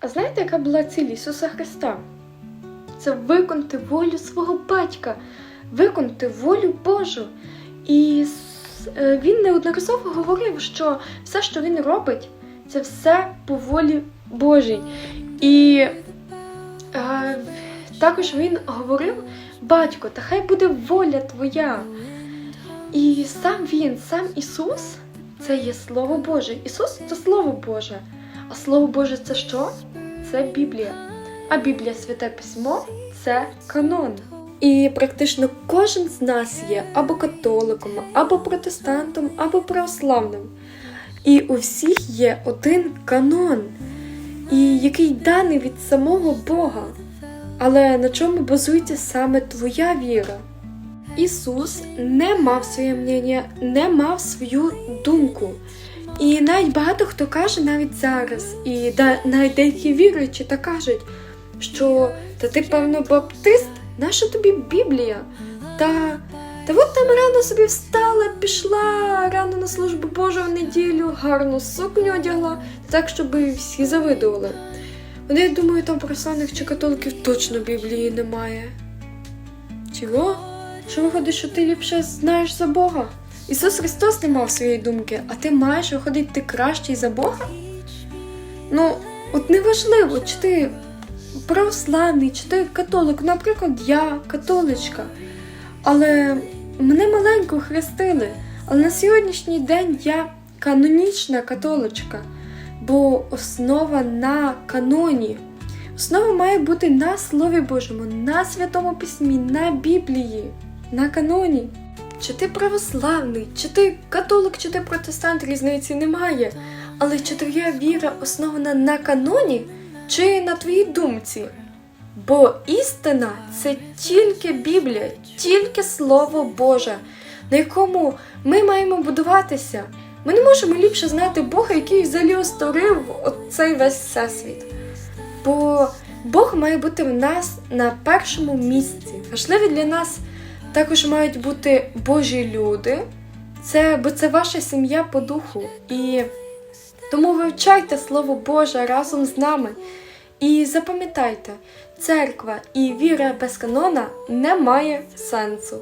А знаєте, яка була ціль Ісуса Христа? Це виконати волю свого батька, виконати волю Божу. І е, він неодноразово говорив, що все, що він робить, це все по волі Божій. І е, також він говорив: батько, та хай буде воля твоя. І сам він, сам Ісус, це є Слово Боже. Ісус це Слово Боже. А Слово Боже це що? Це Біблія. А Біблія Святе Письмо це канон. І практично кожен з нас є або католиком, або протестантом, або православним. І у всіх є один канон, і який даний від самого Бога. Але на чому базується саме твоя віра? Ісус не мав своє мнення, не мав свою думку. І навіть багато хто каже навіть зараз, і да, навіть деякі віруючі та кажуть, що та ти, певно, баптист, наша тобі Біблія? Та, та от там рано собі встала, пішла рано на службу Божу в неділю, гарну сукню одягла, так, щоб всі завидували. Вони я думаю, там православних чи католиків точно Біблії немає. Чого? Що виходить, що ти ліпше знаєш за Бога? Ісус Христос не мав своєї думки, а ти маєш виходить, ти кращий за Бога? Ну, от неважливо, чи ти православний, чи ти католик. Наприклад, я католичка. Але мене маленько хрестили. Але на сьогоднішній день я канонічна католичка, бо основа на каноні. Основа має бути на Слові Божому, на Святому Письмі, на Біблії, на каноні. Чи ти православний, чи ти католик, чи ти протестант, різниці немає. Але чи твоя віра основана на каноні, чи на твоїй думці? Бо істина це тільки Біблія, тільки Слово Боже, на якому ми маємо будуватися. Ми не можемо ліпше знати Бога, який взагалі створив цей весь всесвіт. Бо Бог має бути в нас на першому місці. Важливі для нас також мають бути Божі люди, це, бо це ваша сім'я по духу. І тому вивчайте Слово Боже разом з нами. І запам'ятайте, церква і віра без канона не має сенсу.